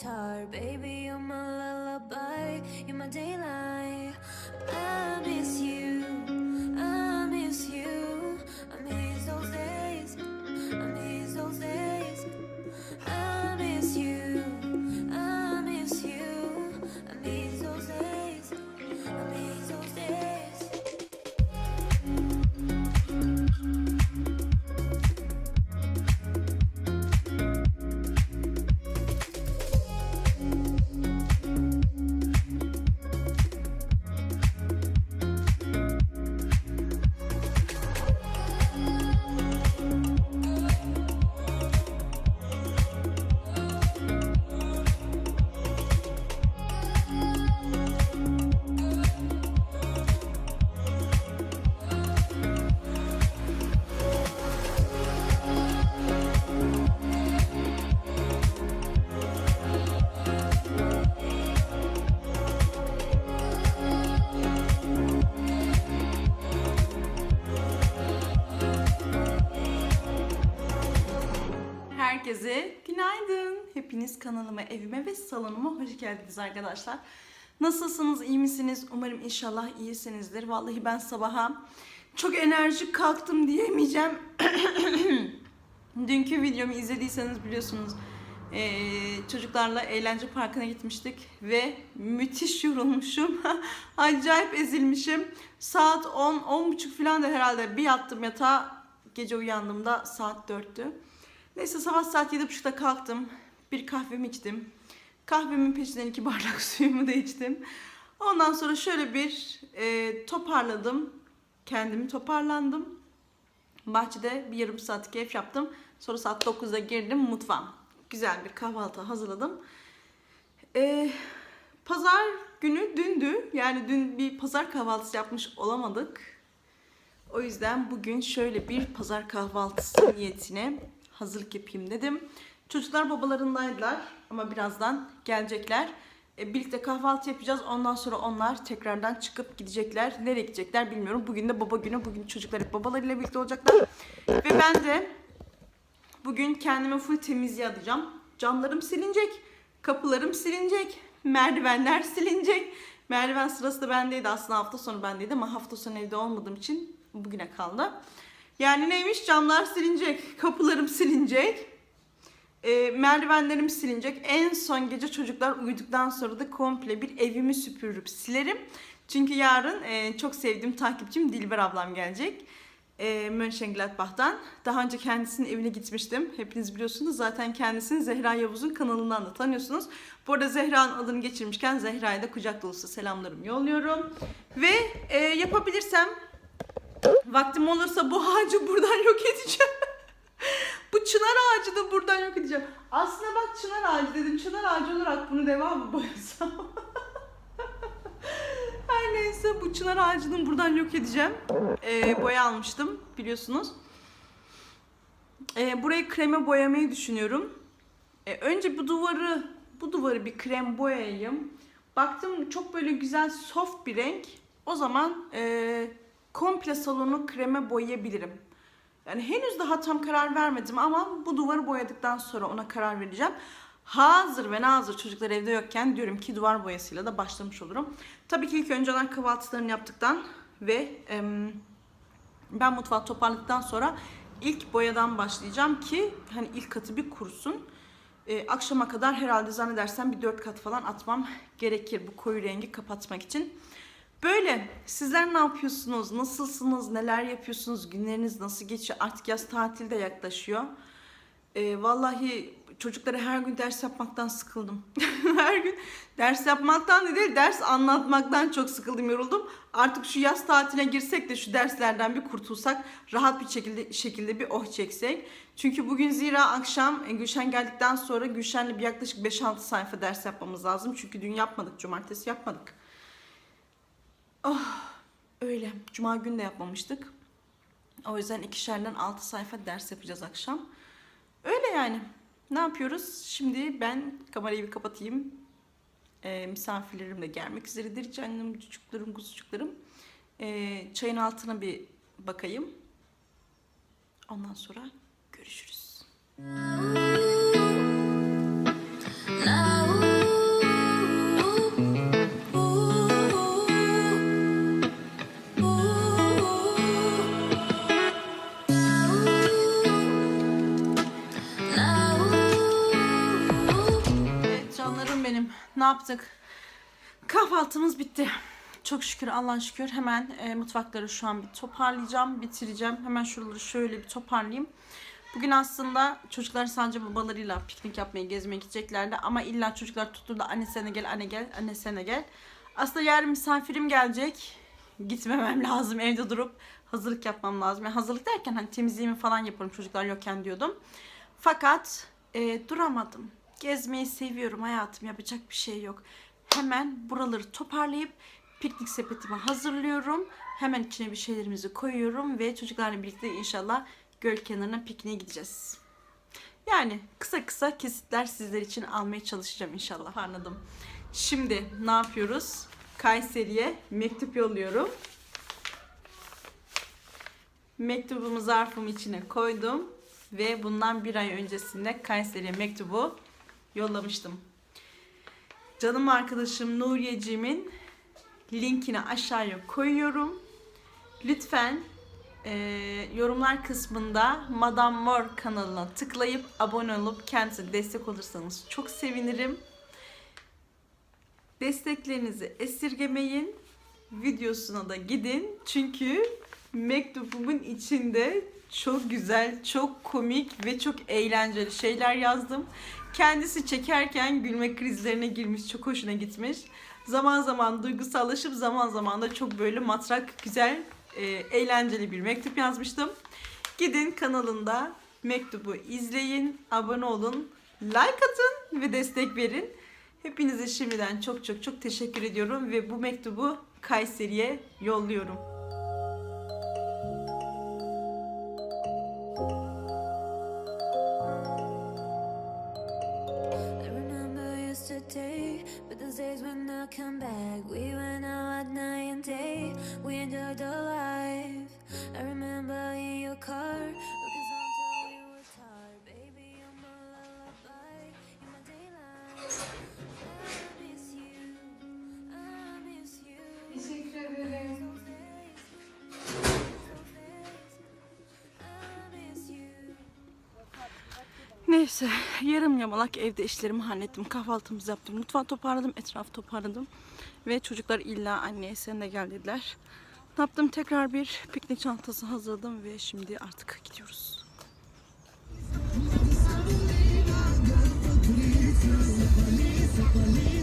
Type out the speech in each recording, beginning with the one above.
tired. Baby, you're my lullaby, you're my daylight. Herkese günaydın. Hepiniz kanalıma, evime ve salonuma hoş geldiniz arkadaşlar. Nasılsınız, iyi misiniz? Umarım inşallah iyisinizdir. Vallahi ben sabaha çok enerjik kalktım diyemeyeceğim. Dünkü videomu izlediyseniz biliyorsunuz çocuklarla eğlence parkına gitmiştik ve müthiş yorulmuşum. Acayip ezilmişim. Saat 10, 10.30 falan da herhalde bir yattım yatağa. Gece uyandığımda saat 4'tü. Neyse sabah saat 7.30'da kalktım. Bir kahvemi içtim. Kahvemin peşinden iki bardak suyumu da içtim. Ondan sonra şöyle bir e, toparladım. Kendimi toparlandım. Bahçede bir yarım saat keyif yaptım. Sonra saat 9'da girdim mutfağa. Güzel bir kahvaltı hazırladım. E, pazar günü dündü. Yani dün bir pazar kahvaltısı yapmış olamadık. O yüzden bugün şöyle bir pazar kahvaltısı niyetine hazırlık yapayım dedim. Çocuklar babalarındaydılar ama birazdan gelecekler. E, birlikte kahvaltı yapacağız. Ondan sonra onlar tekrardan çıkıp gidecekler. Nereye gidecekler bilmiyorum. Bugün de baba günü. Bugün çocuklar hep babalarıyla birlikte olacaklar. Ve ben de bugün kendimi full temizliğe adayacağım. Camlarım silinecek. Kapılarım silinecek. Merdivenler silinecek. Merdiven sırası da bendeydi. Aslında hafta sonu bendeydi ama hafta sonu evde olmadığım için bugüne kaldı. Yani neymiş? Camlar silinecek. Kapılarım silinecek. E, merdivenlerim silinecek. En son gece çocuklar uyuduktan sonra da komple bir evimi süpürüp silerim. Çünkü yarın e, çok sevdiğim takipçim Dilber ablam gelecek. E, Mönchengladbach'tan. Daha önce kendisinin evine gitmiştim. Hepiniz biliyorsunuz. Zaten kendisini Zehra Yavuz'un kanalından da tanıyorsunuz. Bu arada Zehra'nın adını geçirmişken Zehra'ya da kucak dolusu selamlarımı yolluyorum. Ve e, yapabilirsem vaktim olursa bu ağacı buradan yok edeceğim. Bu çınar ağacı da buradan yok edeceğim. Aslında bak çınar ağacı dedim. Çınar ağacı olarak bunu devam mı boyasam? Her neyse bu çınar ağacını buradan yok edeceğim. Ee, boya almıştım biliyorsunuz. Ee, burayı kreme boyamayı düşünüyorum. Ee, önce bu duvarı bu duvarı bir krem boyayayım. Baktım çok böyle güzel soft bir renk. O zaman e, komple salonu kreme boyayabilirim. Yani henüz daha tam karar vermedim ama bu duvarı boyadıktan sonra ona karar vereceğim. Hazır ve nazır çocuklar evde yokken diyorum ki duvar boyasıyla da başlamış olurum. Tabii ki ilk önce onlar kahvaltılarını yaptıktan ve em, ben mutfağı toparladıktan sonra ilk boyadan başlayacağım ki hani ilk katı bir kurusun. Ee, akşama kadar herhalde zannedersem bir dört kat falan atmam gerekir bu koyu rengi kapatmak için. Böyle sizler ne yapıyorsunuz? Nasılsınız? Neler yapıyorsunuz? Günleriniz nasıl geçiyor? Artık yaz tatili de yaklaşıyor. Ee, vallahi çocuklara her gün ders yapmaktan sıkıldım. her gün ders yapmaktan değil, ders anlatmaktan çok sıkıldım, yoruldum. Artık şu yaz tatiline girsek de şu derslerden bir kurtulsak, rahat bir şekilde şekilde bir oh çeksek. Çünkü bugün zira akşam e, Gülşen geldikten sonra Gülşen'le bir yaklaşık 5-6 sayfa ders yapmamız lazım. Çünkü dün yapmadık, cumartesi yapmadık. Oh, öyle. Cuma günü de yapmamıştık. O yüzden ikişerden 6 sayfa ders yapacağız akşam. Öyle yani. Ne yapıyoruz? Şimdi ben kamerayı bir kapatayım. Ee, misafirlerim de gelmek üzeredir. Canım, çocuklarım, kuzucuklarım. Ee, çayın altına bir bakayım. Ondan sonra görüşürüz. Now, benim. Ne yaptık? Kahvaltımız bitti. Çok şükür Allah'a şükür. Hemen e, mutfakları şu an bir toparlayacağım, bitireceğim. Hemen şuraları şöyle bir toparlayayım. Bugün aslında çocuklar sadece babalarıyla piknik yapmaya, gezmeye gideceklerdi. Ama illa çocuklar tuttu da anne sen de gel, anne gel, anne sen de gel. Aslında yarın misafirim gelecek. Gitmemem lazım. Evde durup hazırlık yapmam lazım. Yani hazırlık derken hani temizliğimi falan yaparım çocuklar yokken diyordum. Fakat e, duramadım. Gezmeyi seviyorum hayatım. Yapacak bir şey yok. Hemen buraları toparlayıp piknik sepetimi hazırlıyorum. Hemen içine bir şeylerimizi koyuyorum ve çocuklarla birlikte inşallah göl kenarına pikniğe gideceğiz. Yani kısa kısa kesitler sizler için almaya çalışacağım inşallah. Anladım. Şimdi ne yapıyoruz? Kayseri'ye mektup yolluyorum. Mektubumu zarfım içine koydum ve bundan bir ay öncesinde Kayseri'ye mektubu yollamıştım. Canım arkadaşım Nuriyeciğimin linkini aşağıya koyuyorum. Lütfen e, yorumlar kısmında Madame Mor kanalına tıklayıp abone olup kendisine destek olursanız çok sevinirim. Desteklerinizi esirgemeyin. Videosuna da gidin. Çünkü mektubumun içinde çok güzel, çok komik ve çok eğlenceli şeyler yazdım. Kendisi çekerken gülme krizlerine girmiş, çok hoşuna gitmiş. Zaman zaman duygusallaşıp zaman zaman da çok böyle matrak, güzel, e, eğlenceli bir mektup yazmıştım. Gidin kanalında mektubu izleyin, abone olun, like atın ve destek verin. Hepinize şimdiden çok çok çok teşekkür ediyorum ve bu mektubu Kayseri'ye yolluyorum. Come back. We went out at night and day, we enjoyed the life. Neyse yarım yamalak evde işlerimi hallettim. Kahvaltımızı yaptım. Mutfağı toparladım. Etrafı toparladım. Ve çocuklar illa anneye sen de gel dediler. Ne yaptım? Tekrar bir piknik çantası hazırladım ve şimdi artık gidiyoruz. Evet.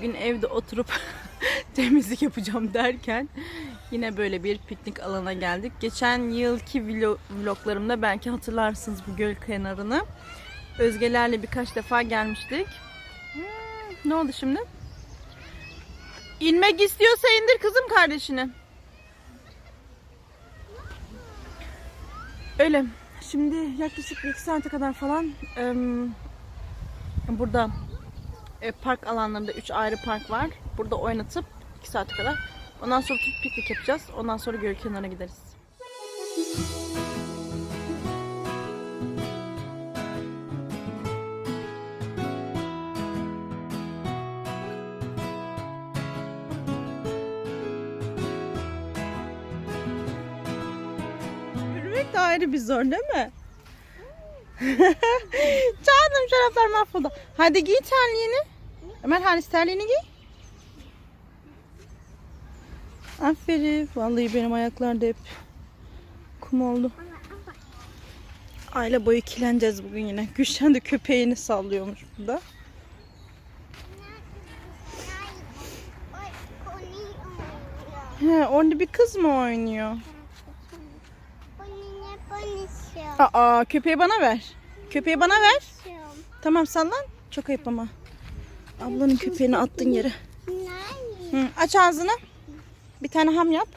Gün evde oturup temizlik yapacağım derken yine böyle bir piknik alana geldik. Geçen yılki vlog, vloglarımda belki hatırlarsınız bu göl kenarını. Özgelerle birkaç defa gelmiştik. Hmm, ne oldu şimdi? İnmek istiyorsa indir kızım kardeşini. Öyle. Şimdi yaklaşık bir iki saate kadar falan em, burada e, park alanlarında 3 ayrı park var. Burada oynatıp 2 saate kadar Ondan sonra oturup piknik yapacağız. Ondan sonra göl kenarına gideriz. Yürümek de ayrı bir zor değil mi? Canım şaraplar mahvoldu. Hadi giy terliğini. Ömer Halis terliğini giy. Aferin. Vallahi benim ayaklar da hep kum oldu. Aile boyu kileneceğiz bugün yine. Gülşen de köpeğini sallıyormuş burada. He, orada bir kız mı oynuyor? Aa, köpeği bana ver. Köpeği bana ver. Tamam sallan. Çok ayıp ama. Ablanın köpeğini attın yere. Hı, aç ağzını. Bir tane ham yap.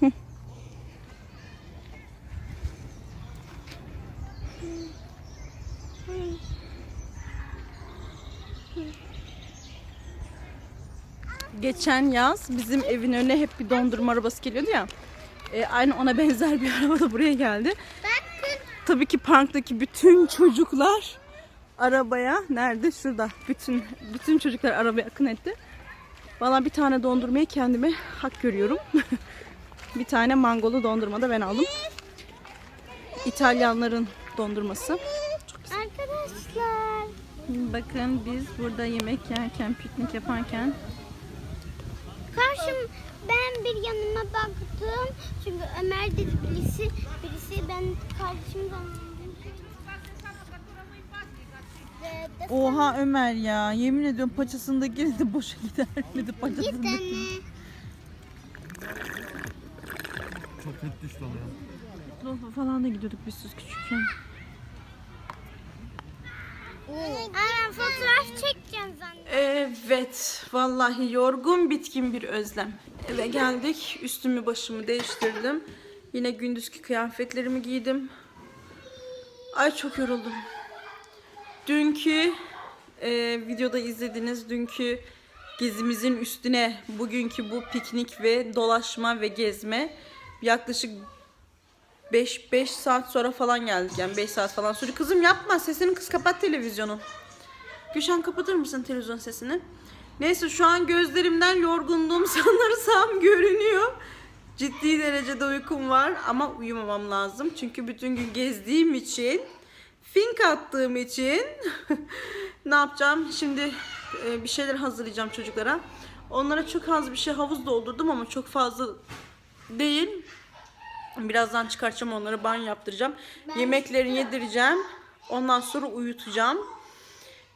Hı. Geçen yaz bizim evin önüne hep bir dondurma arabası geliyordu ya. E, aynı ona benzer bir araba da buraya geldi. Tabii ki parktaki bütün çocuklar arabaya nerede? Şurada. Bütün bütün çocuklar arabaya akın etti. Valla bir tane dondurmayı kendime hak görüyorum. bir tane mangolu dondurma da ben aldım. İtalyanların dondurması. Arkadaşlar. Bakın biz burada yemek yerken, piknik yaparken Karşım ben bir yanıma baktım. Çünkü Ömer dedi birisi, birisi ben kardeşim zannettim. De Oha Ömer ya yemin ediyorum paçasında girdi boşa gider miydi git paçasında. anne. Çok net düştü ama ya. Tarafa falan da gidiyorduk biz siz küçükken. Anne fotoğraf çekeceğim zannettim. Evet, vallahi yorgun bitkin bir özlem. Eve geldik, üstümü başımı değiştirdim. Yine gündüzki kıyafetlerimi giydim. Ay çok yoruldum. Dünkü e, videoda izlediğiniz dünkü gezimizin üstüne bugünkü bu piknik ve dolaşma ve gezme yaklaşık 5 5 saat sonra falan geldik yani 5 saat falan sonra. Kızım yapma sesini kız kapat televizyonu. Gülşen kapatır mısın televizyon sesini? Neyse şu an gözlerimden yorgunluğum sanırsam görünüyor. Ciddi derecede uykum var ama uyumamam lazım. Çünkü bütün gün gezdiğim için, fink attığım için ne yapacağım? Şimdi e, bir şeyler hazırlayacağım çocuklara. Onlara çok az bir şey havuz doldurdum ama çok fazla değil. Birazdan çıkartacağım onları banyo yaptıracağım. Yemeklerini yedireceğim. Ondan sonra uyutacağım.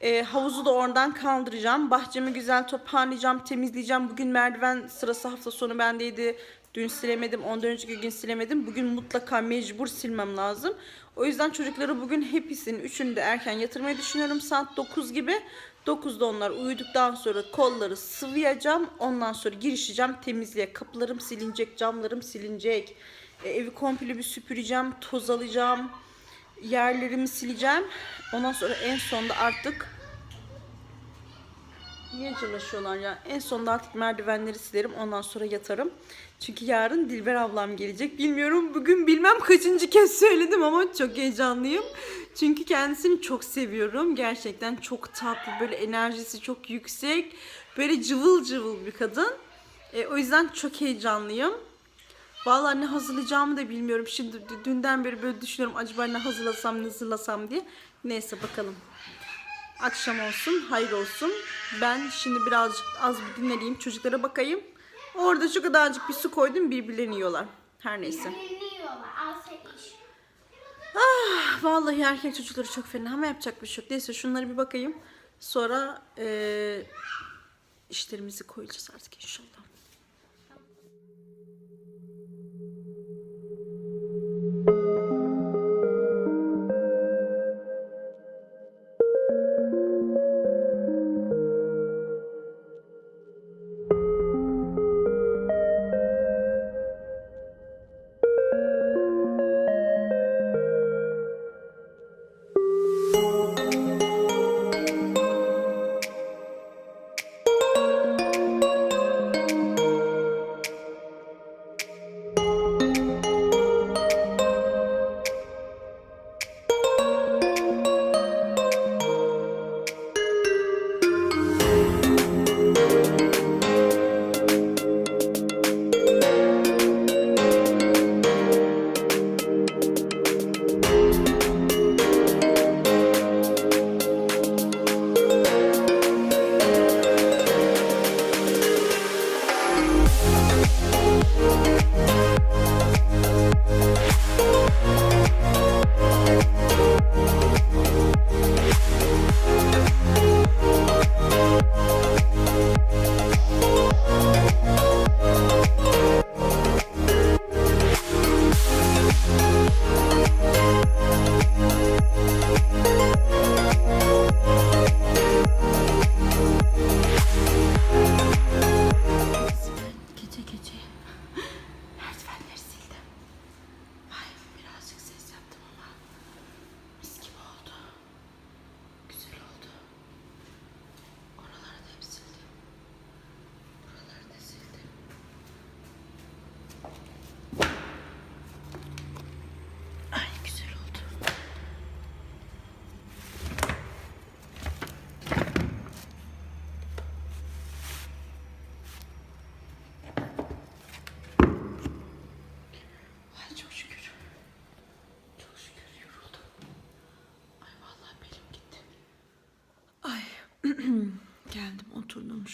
E, havuzu da oradan kaldıracağım. Bahçemi güzel toparlayacağım, temizleyeceğim. Bugün merdiven sırası hafta sonu bendeydi. Dün silemedim, ondan önceki gün silemedim. Bugün mutlaka mecbur silmem lazım. O yüzden çocukları bugün hepsinin üçünü de erken yatırmayı düşünüyorum. Saat 9 gibi. 9'da onlar uyuduktan sonra kolları sıvayacağım. Ondan sonra girişeceğim temizliğe. Kapılarım silinecek, camlarım silinecek. E, evi komple bir süpüreceğim, toz alacağım yerlerimi sileceğim. Ondan sonra en sonda artık Niye cırlaşıyorlar ya? En sonunda artık merdivenleri silerim. Ondan sonra yatarım. Çünkü yarın Dilber ablam gelecek. Bilmiyorum bugün bilmem kaçıncı kez söyledim ama çok heyecanlıyım. Çünkü kendisini çok seviyorum. Gerçekten çok tatlı. Böyle enerjisi çok yüksek. Böyle cıvıl cıvıl bir kadın. E, o yüzden çok heyecanlıyım. Vallahi ne hazırlayacağımı da bilmiyorum. Şimdi dünden beri böyle düşünüyorum acaba ne hazırlasam ne hazırlasam diye. Neyse bakalım. Akşam olsun, hayır olsun. Ben şimdi birazcık az bir dinleneyim, çocuklara bakayım. Orada şu kadarcık bir su koydum, birbirlerini yiyorlar. Her neyse. Dinliyorlar. Al sen iç. Ah, vallahi erkek çocukları çok fena ama yapacak bir şey yok. Neyse şunları bir bakayım. Sonra eee, işlerimizi koyacağız artık inşallah.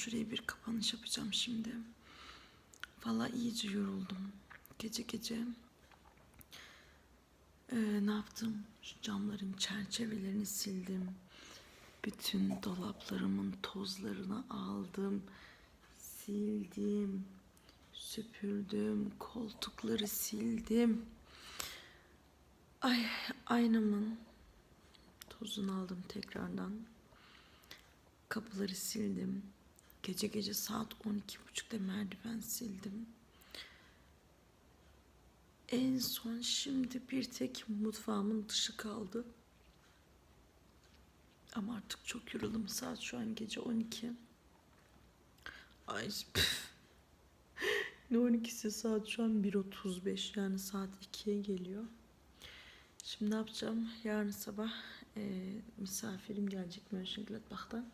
Şuraya bir kapanış yapacağım şimdi. Vallahi iyice yoruldum. Gece gece ee, ne yaptım? Şu camların çerçevelerini sildim. Bütün dolaplarımın tozlarını aldım. Sildim. Süpürdüm. Koltukları sildim. Ay aynamın tozunu aldım tekrardan. Kapıları sildim. Gece gece saat 12.30'da merdiven sildim. En son şimdi bir tek mutfağımın dışı kaldı. Ama artık çok yoruldum. Saat şu an gece 12. Ay ne 12'si saat şu an 1.35 yani saat 2'ye geliyor. Şimdi ne yapacağım? Yarın sabah e, misafirim gelecek Mönchengladbach'tan.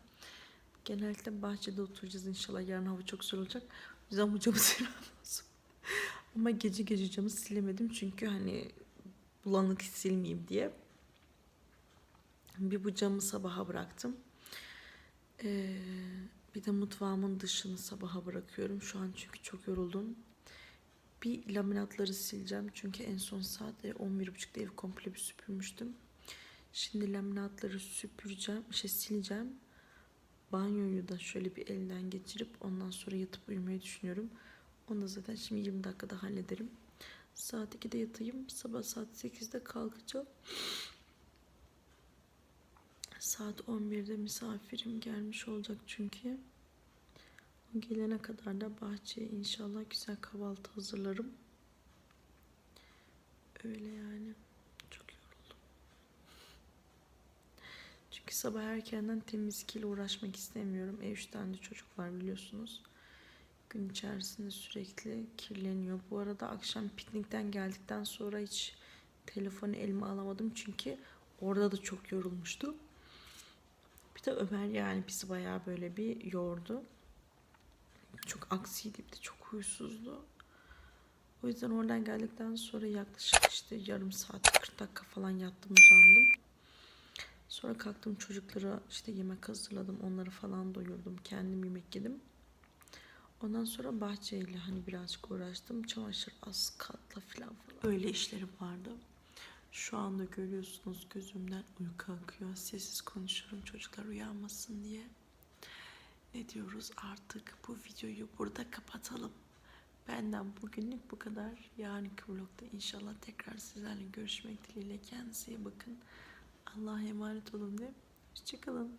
Genellikle bahçede oturacağız inşallah. Yarın hava çok güzel olacak. O yüzden bu camı silmem. Ama gece gece camı silemedim çünkü hani bulanık silmeyeyim diye. Bir bu camı sabaha bıraktım. Ee, bir de mutfağımın dışını sabaha bırakıyorum. Şu an çünkü çok yoruldum. Bir laminatları sileceğim. Çünkü en son saat 11.30'da ev komple bir süpürmüştüm. Şimdi laminatları süpüreceğim, şey sileceğim. Banyoyu da şöyle bir elden geçirip ondan sonra yatıp uyumayı düşünüyorum. Onu da zaten şimdi 20 dakikada hallederim. Saat 2'de yatayım. Sabah saat 8'de kalkacağım. Saat 11'de misafirim gelmiş olacak çünkü. O gelene kadar da bahçeye inşallah güzel kahvaltı hazırlarım. Öyle yani. Çok yoruldum. Çünkü sabah erkenden temizlikle uğraşmak istemiyorum. Ev üç tane de çocuk var biliyorsunuz. Gün içerisinde sürekli kirleniyor. Bu arada akşam piknikten geldikten sonra hiç telefonu elime alamadım. Çünkü orada da çok yorulmuştu. Bir de Ömer yani bizi bayağı böyle bir yordu. Çok aksiydi bir de çok huysuzdu. O yüzden oradan geldikten sonra yaklaşık işte yarım saat 40 dakika falan yattım uzandım. Sonra kalktım çocuklara işte yemek hazırladım. Onları falan doyurdum. Kendim yemek yedim. Ondan sonra bahçeyle hani birazcık uğraştım. Çamaşır az katla falan falan. Öyle işlerim vardı. Şu anda görüyorsunuz gözümden uyku akıyor. Sessiz konuşuyorum çocuklar uyanmasın diye. Ne diyoruz artık bu videoyu burada kapatalım. Benden bugünlük bu kadar. Yarınki vlogda inşallah tekrar sizlerle görüşmek dileğiyle. Kendinize iyi bakın. Allah'a emanet olun ve hoşçakalın.